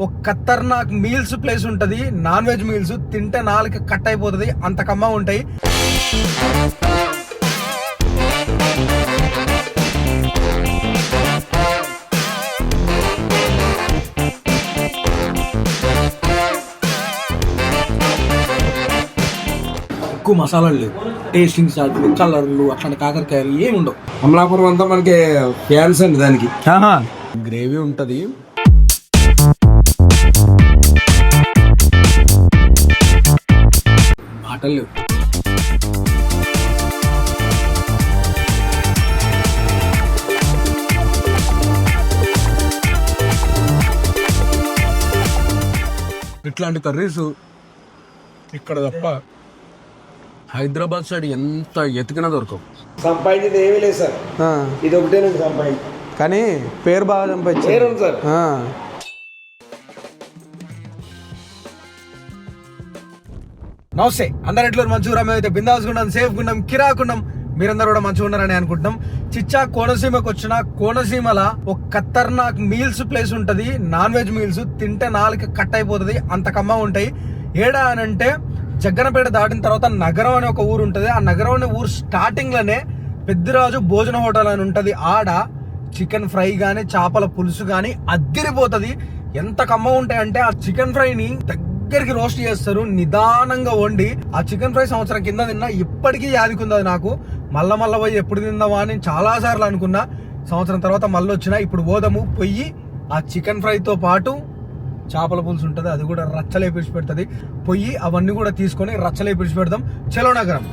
ఒక ఖతర్నాక్ meals place ఉంటది. నాన్ వెజ్ మీల్స్ తింటే నాలుక కట్ అయిపోతుంది. అంత కమ్మ ఉంటాయి. ఎక్కువ మసాలాలు లేవు. టేస్టింగ్ సాల్ట్లు కలర్లు అట్లాంటి కాకరకాయలు ఏమి ఉండవు అమలాపురం అంతా మనకి ఫ్యాన్స్ అండి దానికి. గ్రేవీ ఉంటది. లేవు ఇట్లాంటి కర్రీస్ ఇక్కడ తప్ప హైదరాబాద్ సైడ్ ఎంత ఎతికినా దొరకవు. సంపాదించేది ఏమీ లేదు సార్. ఇది ఒకటేనండి సంపాదించి కానీ పేరు బాగా సంపాదించారు సార్. నమస్తే అందరు మంచి మంచిగా మేమైతే బిందాస్ గున్నాం సేఫ్ గున్నాం కిరాకున్నాం మీరందరూ కూడా మంచిగా ఉన్నారని అనుకుంటున్నాం. చిచ్చా కోనసీమకు వచ్చిన కోనసీమల ఒక ఖతర్నాక్ మీల్స్ ప్లేస్ ఉంటుంది. నాన్ వెజ్ మీల్స్ తింటే నాలుగు కట్ అయిపోతుంది అంత కమ్మ ఉంటాయి. ఏడా అని అంటే జగ్గనపేట దాటిన తర్వాత నగరం అనే ఒక ఊరు ఉంటుంది. ఆ నగరం అనే ఊరు స్టార్టింగ్లోనే భోజన హోటల్ అని ఉంటుంది. ఆడ చికెన్ ఫ్రై గానీ చేపల పులుసు గానీ అద్దిరిపోతుంది. ఎంత కమ్మ ఉంటాయంటే ఆ చికెన్ ఫ్రైని దగ్గరికి రోస్ట్ చేస్తారు నిదానంగా వండి ఆ చికెన్ ఫ్రై సంవత్సరం కింద తిన్నా ఇప్పటికీ యాదికుంది అది నాకు. మళ్ళా మళ్ళా పోయి ఎప్పుడు తిందామా అని చాలా సార్లు అనుకున్నా. సంవత్సరం తర్వాత మళ్ళీ వచ్చినా ఇప్పుడు పోదాము పొయ్యి ఆ చికెన్ ఫ్రైతో పాటు చేపల పులుసు ఉంటుంది అది కూడా రచ్చలేపిడిచి పెడుతుంది పొయ్యి అవన్నీ కూడా తీసుకొని రచ్చలేపిడిచి పెడదాం చలో నగరం.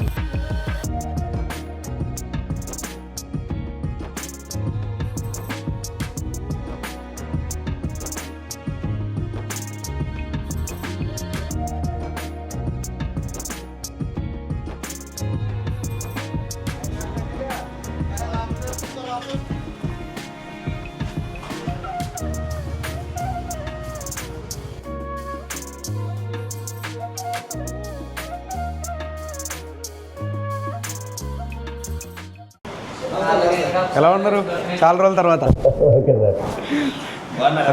ఎలా ఉన్నారు? చాలా రోజుల తర్వాత.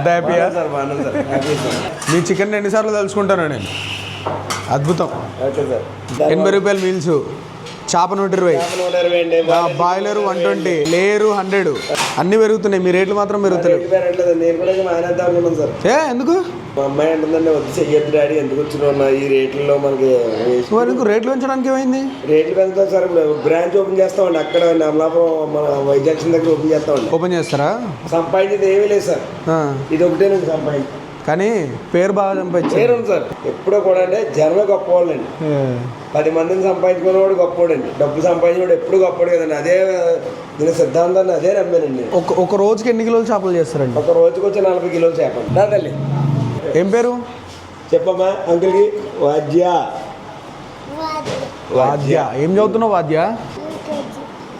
హ్యాపీయా మీ చికెన్ ఎన్నిసార్లు తలుచుకుంటాను నేను? అద్భుతం. ఎనభై రూపాయలు మీల్స్ చేప నూట ఇరవై. Boiler one twenty layer hundred అన్ని పెరుగుతున్నాయి. మీ రేట్లు మాత్రం పెరుగుతలేవు. పేరు నేను కూడా మా ఆయన వద్దాం అనుకున్నాను సార్. ఏ ఎందుకు? మా అమ్మాయి అంటుందండి వద్దు చెయ్యొద్దు డాడీ ఎందుకు వచ్చిన ఈ రేట్లలో మనకి రేట్లు పెంచడానికి ఏమైంది? రేట్లు పెంచుతాం సార్ ఇప్పుడు బ్రాంచ్ ఓపెన్ చేస్తామండి. అక్కడ అమలాపురం మన వైజాగ్షన్ దగ్గర ఓపెన్ చేస్తామండి. ఓపెన్ చేస్తారా? సంపాదించేది ఏమీ లేదు సార్. ఇది ఒకటేనండి సంపాదించి. కానీ పేరు బాగా సంపాదించారు. పేరుంది సార్. ఎప్పుడో కూడా అంటే జనమే గొప్పవాళ్ళండి. పది మందిని సంపాదించుకునేవాడు గొప్పవాడండి. డబ్బు సంపాదించేవాడు ఎప్పుడు గొప్పవాడు కదండి. అదే దీని సిద్ధాంతాన్ని అదే నమ్మానండి. ఒక ఒక రోజుకి ఎన్ని కిలోలు చేపలు చేస్తారండి? ఒక రోజుకి వచ్చి నలభై కిలోలు చేపండి రా తల్లి. ఏం పేరు? చెప్పమ్మా అంకుల్కి వాద్య. వాద్య. ఏం చదువుతున్నావు వాద్య?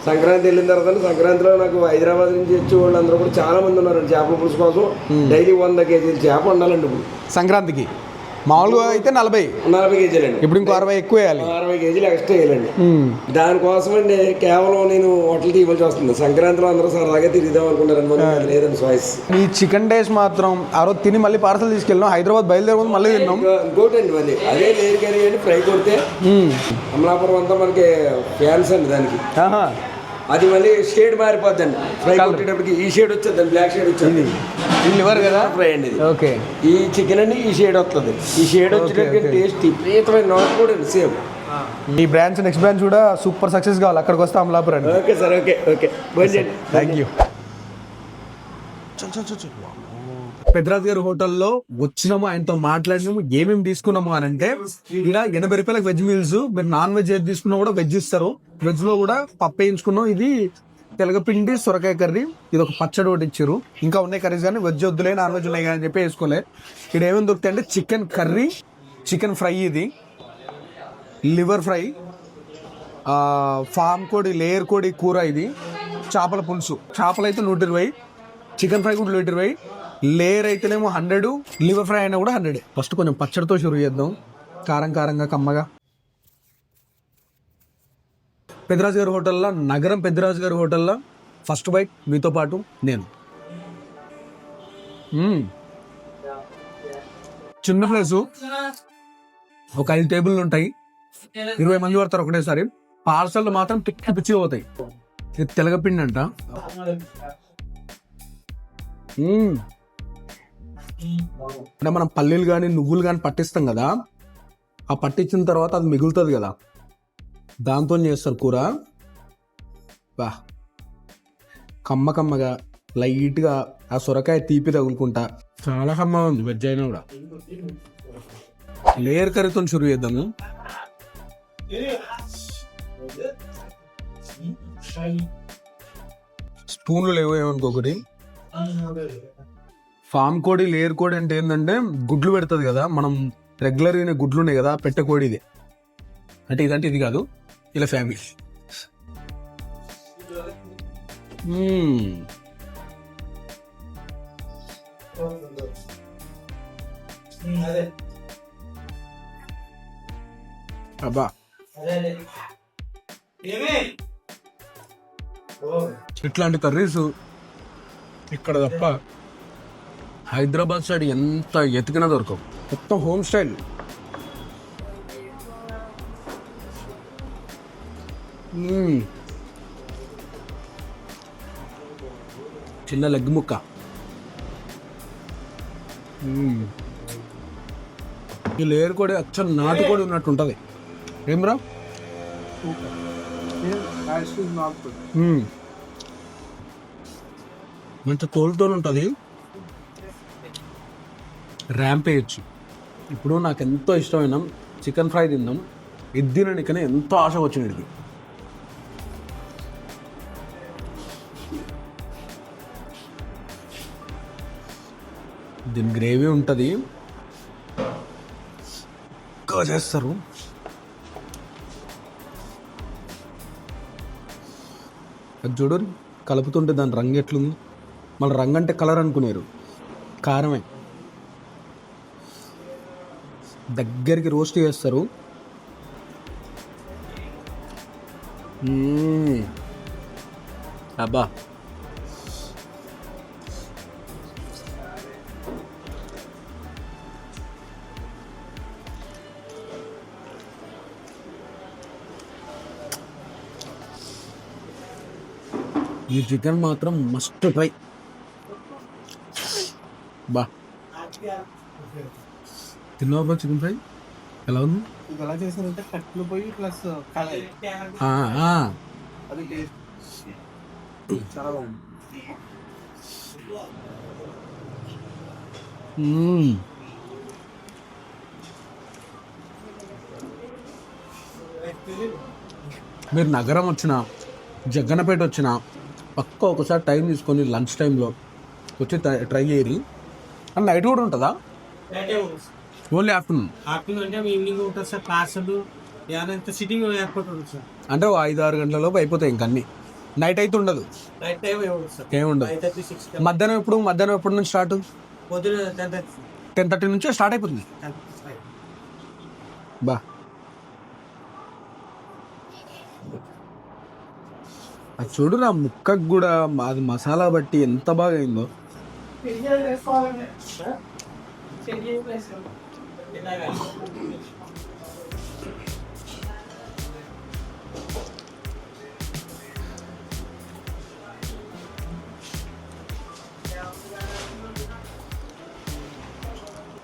సంక్రాంతి వెళ్ళిన తర్వాత సంక్రాంతిలో నాకు హైదరాబాద్ నుంచి వచ్చే వాళ్ళు అందరూ కూడా చాలా మంది ఉన్నారండి చేపల పులుసు కోసం. డైలీ వంద కేజీలు చేప ఉండాలండి ఇప్పుడు. సంక్రాంతికి? మామూలుగా అయితే నలభై. నలభై కేజీలండి. ఇప్పుడు ఇంకో అరవై ఎక్కువ వేయాలి. అరవై కేజీలు ఎక్స్ట్రా వేయాలండి. దానికోసం అండి కేవలం నేను హోటల్ తీయవలసి వస్తుంది. సంక్రాంతిలో అందరూ సరదాగా తిరుగుదాం అనుకుంటారు మనకి లేదండి చాయిస్ ఈ చికెన్ డేస్ మాత్రం ఆ రోజు తిని మళ్ళీ పార్సల్ తీసుకెళ్ళాం హైదరాబాద్ బయలుదేరే ముందు మళ్ళీ తిన్నాం. ఇంకోటి అండి మళ్ళీ అదే లేరు అండి ఫ్రై కొడితే. అమలాపురం అంతా మనకి ఫ్యాన్స్ అండి దానికి. అది మళ్ళీ షేడ్ మారిపోద్దండి. ఫ్రై కొట్టేటప్పటికి ఈ షేడ్ వచ్చేది బ్లాక్ షేడ్ వచ్చేది. లివర్ కదా? ఫ్రై అండి ఓకే. ఈ చికెన్ అండి ఈ షేడ్ వస్తుంది ఈ షేడ్ వచ్చేటప్పటికి టేస్ట్ విపరీతమైన నాట్ కూడా అండి సేమ్ ఈ బ్రాంచ్ నెక్స్ట్ బ్రాంచ్ కూడా సూపర్ సక్సెస్ కావాలి. అక్కడికి వస్తే Amalapuram okay sir okay okay. Thank you Peddaraju గారి హోటల్లో వచ్చినాము ఆయనతో మాట్లాడినాము ఏమేమి తీసుకున్నాము అని అంటే ఇక్కడ ఎనభై రూపాయలకు వెజ్ మీల్స్ మీరు నాన్ వెజ్ ఏది తీసుకున్నా కూడా వెజ్ ఇస్తారు. వెజ్లో కూడా పప్పు వేయించుకున్నాం ఇది తెలగపిండి సొరకాయ కర్రీ ఇది ఒక పచ్చడి ఒకటి ఇచ్చారు. ఇంకా ఉన్నాయి కర్రీస్ కానీ వెజ్ వద్దులే నాన్ వెజ్ ఉన్నాయి కానీ అని చెప్పి వేసుకోలే. ఇక్కడ ఏమేమి దొరుకుతాయి అంటే చికెన్ కర్రీ చికెన్ ఫ్రై ఇది లివర్ ఫ్రై ఫామ్ కోడి లేయర్ కోడి కూర ఇది చేపల పులుసు. చేపలు అయితే నూట ఇరవై చికెన్ ఫ్రై కూడా నూట ఇరవై లేయర్ అయితేనేమో హండ్రెడ్ లివర్ ఫ్రై అయినా కూడా హండ్రెడ్. ఫస్ట్ కొంచెం పచ్చడితో షురు చేద్దాం. కారం కారంగా కమ్మగా. పెద్దరాజు గారి హోటల్లో నగరం పెద్దరాజు గారి హోటల్లో ఫస్ట్ బైట్ మీతో పాటు నేను. చిన్న ప్లేసు. ఒక ఐదు టేబుల్ ఉంటాయి. ఇరవై మంది పడతారు ఒకటేసారి. పార్సల్ మాత్రం పిచ్చి పిచ్చి పోతాయి. ఇది తెలగపిండి అంట. అంటే మనం పల్లీలు కానీ నువ్వులు కానీ పట్టిస్తాం కదా ఆ పట్టించిన తర్వాత అది మిగులుతుంది కదా. దాంతో చేస్తారు కూర. బా. కమ్మ కమ్మగా లైట్గా ఆ సొరకాయ తీపి తగులుకుంటా. చాలా కమ్మగా ఉంది వెజ్ అయినా కూడా. లేయర్ కర్రీతో షురు చేద్దాము. స్పూన్లు లేవు ఏమనుకోకటి ఫామ్ కోడి లేయర్ కోడి అంటే ఏంటంటే గుడ్లు పెడుతుంది కదా మనం రెగ్యులర్ గుడ్లు ఉన్నాయి కదా పెట్టే కోడి ఇది. అంటే ఇదంటే ఇది కాదు ఇలా ఫ్యామిలీ hmm. అబ్బా. ఇట్లాంటి కర్రీస్ ఇక్కడ తప్ప హైదరాబాద్ సైడ్ ఎంత ఎతికినా దొరకవు. మొత్తం హోమ్ స్టైల్. చిన్న లెగ్ ముక్క. ఈ లేయర్ కూడా అచ్చం నాటు కూడా ఉన్నట్టు ఉంటుంది. ఏమ్రా మంచి తోలుతో ఉంటుంది? ర్యాంపేయచ్చు ఇప్పుడు నాకు ఎంతో ఇష్టమైన చికెన్ ఫ్రై తిందాం. ఇది తినడానికనే ఎంతో ఆశ వచ్చింది దీని గ్రేవీ ఉంటుంది. ఇంకా చేస్తారు. అది చూడు కలుపుతుంటే దాని రంగు ఎట్లుంది. మళ్ళీ రంగు అంటే కలర్ అనుకునేరు. కారమే. దగ్గరికి రోస్ట్ చేస్తారు. అబ్బా. ఈ చికెన్ మాత్రం మస్ట్ ట్రై. బా. తిన్నావా బ్రో చికెన్ ఫ్రై? ఎలా ఉంది? ఇది ఎలా చేశారంటే కట్లు పోయి ప్లస్ కళాయి. అది టేస్ట్. చాలా బాగుంది. మీరు నగరం వచ్చిన జగ్గన్నపేట వచ్చిన పక్క ఒకసారి టైం తీసుకొని లంచ్ టైంలో వచ్చి ట్రై- ట్రై చేయరు అండ్ నైట్ కూడా ఉంటుందా. Only afternoon? ఆఫ్టర్నూన్ అంటే ఈవినింగ్ ఉంటుంది సార్ క్లాసులు ఏదైనా సిట్టింగ్ ఎయిర్పోర్ట్ ఉంటుంది సార్. అంటే ఓ ఐదు ఆరు గంటల లోపు అయిపోతాయి ఇంక అన్ని. నైట్ అయితే ఉండదు. నైట్ టైం ఏముండదు మధ్యాహ్నం ఎప్పుడు? మధ్యాహ్నం ఎప్పటి నుంచి స్టార్ట్? పొద్దున టెన్ థర్టీ నుంచే స్టార్ట్ అయిపోతుంది. బా. అది చూడు నా ముక్కకు కూడా అది మసాలా బట్టి ఎంత బాగా అయిందో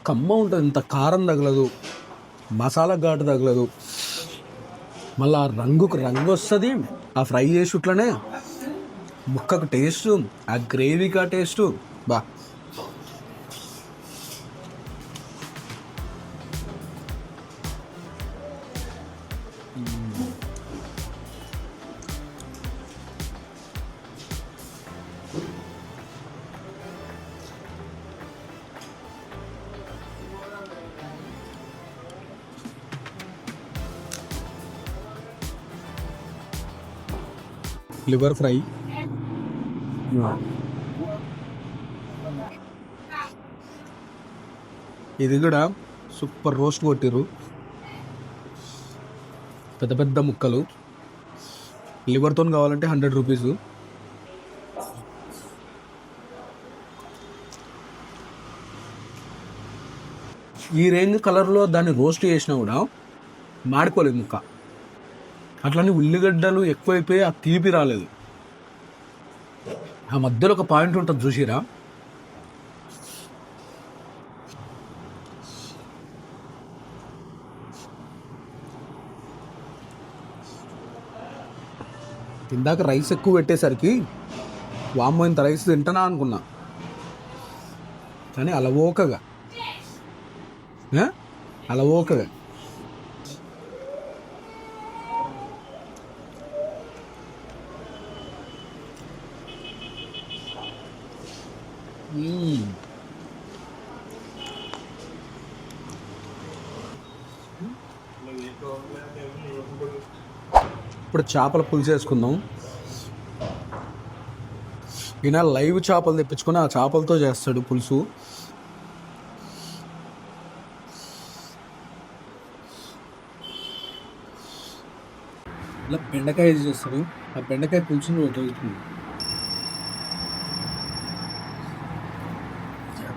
కమ్మ ఉంటుంది ఇంత కారం తగలదు మసాలా ఘాటు తగలదు. మళ్ళీ ఆ రంగుకు రంగు వస్తుంది ఆ ఫ్రై చేసుట్లనే ముక్కకు టేస్ట్ ఆ గ్రేవీకి ఆ టేస్ట్ బా. Liver fry. ఇది కూడా సూపర్ రోస్ట్ కొట్టిర్రు. పెద్ద పెద్ద ముక్కలు. లివర్తో కావాలంటే హండ్రెడ్ రూపీస్. ఈ రేంజ్ కలర్లో దాన్ని రోస్ట్ చేసినా కూడా మాడిపోలేదు ముక్క. అట్లని ఉల్లిగడ్డలు ఎక్కువైపోయి ఆ తీపి రాలేదు. ఆ మధ్యలో ఒక పాయింట్ ఉంటుంది చూసిరా? ఇందాక రైస్ ఎక్కువ పెట్టేసరికి వామ్మో ఇంత రైస్ తింటానా అనుకున్నా. కానీ అలవోకగా. అలవోకగా. ఇప్పుడు చేపల పులుసు వేసుకుందాం. ఈయన లైవ్ చేపలు తెప్పించుకొని ఆ చేపలతో చేస్తాడు పులుసు. ఇలా బెండకాయ చేస్తాడు ఆ బెండకాయ పులుసుని వదులుతుంది అబ్బా. సార్ ఎంత సార్ రైస్ రైస్ ఇస్తారు సార్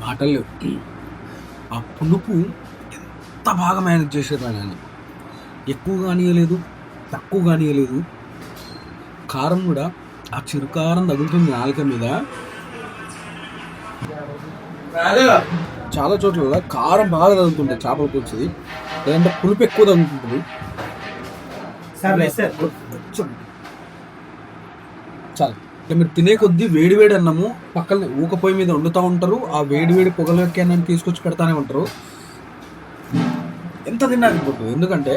మాటలు లేవు. ఆ పులుపు ఎంత బాగా మేనేజ్ చేశారు ఆయన ఎక్కువ కానియలేదు తక్కువ కానియలేదు కారం కూడా ఆ చిరుకారం తగులుతుంది నాలుక మీద. చాలా చోట్ల కారం బాగా తగులుతుంటుంది చేపల పులుసుది. లేదంటే పులుపు ఎక్కువ తగులుతుంటుంది. చాలు. మీరు తినే కొద్దీ వేడి వేడి అన్నము పక్కన ఊక పొయ్యి మీద వండుతూ ఉంటారు. ఆ వేడి వేడి పొగలకి అన్నం తీసుకొచ్చి పెడతానే ఉంటారు. ఎంత తిన్నా అయిపోతుంది ఎందుకంటే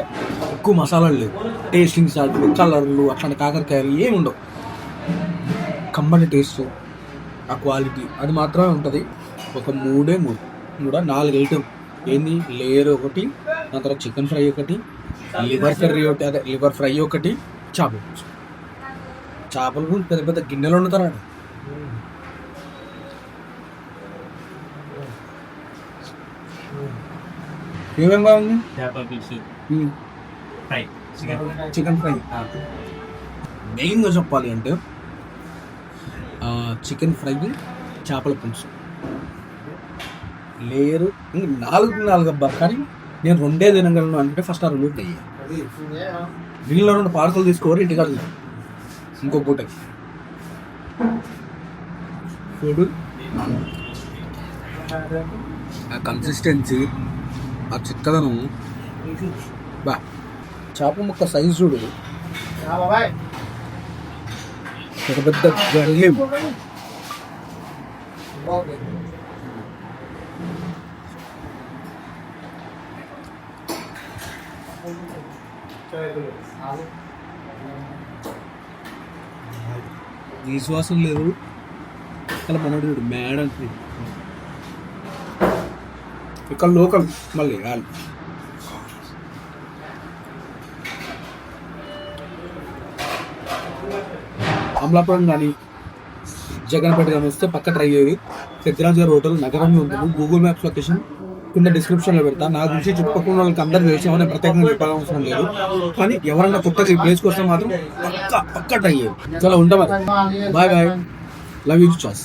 ఎక్కువ మసాలాలు లేవు. టేస్టింగ్ సాల్ట్లు కలర్లు అట్లాంటి కాకరకాయలు ఏమి ఉండవు. కమ్మని టేస్ట్ ఆ క్వాలిటీ అది మాత్రమే ఉంటుంది. ఒక మూడే మూడు. మూడ? నాలుగు ఐటమ్ ఏంది? లేయర్ ఒకటి దాని తర్వాత చికెన్ ఫ్రై ఒకటి లివర్ కర్రీ ఒకటి అదే లివర్ ఫ్రై ఒకటి చేపల చేపల పెద్ద పెద్ద గిన్నెలు వండుతారండి ఏమేం బాగుంది చేపల పులుసు. ఫ్రై. చికెన్ చికెన్ ఫ్రై మెయిన్గా చెప్పాలి అంటే చికెన్ ఫ్రై చేపల పులుసు. లేరు. ఇంక నాలుగు నాలుగు అబ్బా. కానీ నేను రెండే తినగలను అంటే ఫస్ట్ ఆ రెండు నెయ్యి. వీళ్ళలో రెండు పార్సల్ తీసుకోరు ఇంటికాడ. ఇంకో పూట. చూడు. ఆ కన్సిస్టెన్సీ ఆ చిక్కదనం. బా. చేప ముక్క సైజు చూడు. ఒక పెద్ద గల్లి. విశ్వాసం లేదు. అలా మనోడు చూడు మేడ. ఇక్కడ లోకల్ మళ్ళీ వాళ్ళు అమలాపురం కానీ జగన్పేట కానీ వస్తే పక్క ట్రై అయ్యేది పెద్దరాజు గారి హోటల్ నగరంలో ఉంటుంది. గూగుల్ మ్యాప్స్ లొకేషన్ కింద డిస్క్రిప్షన్లో పెడతా. నా గురించి చుట్టుపక్కల వాళ్ళకి అందరూ తెలిసి ఏమైనా ప్రత్యేకంగా చెప్పాల్సిన లేదు. కానీ ఎవరన్నా కొత్తగా ఈ ప్లేస్కి వస్తే మాత్రం పక్క పక్క ట్రై అయ్యేది చాలా ఉంటాం bye bye love you chaas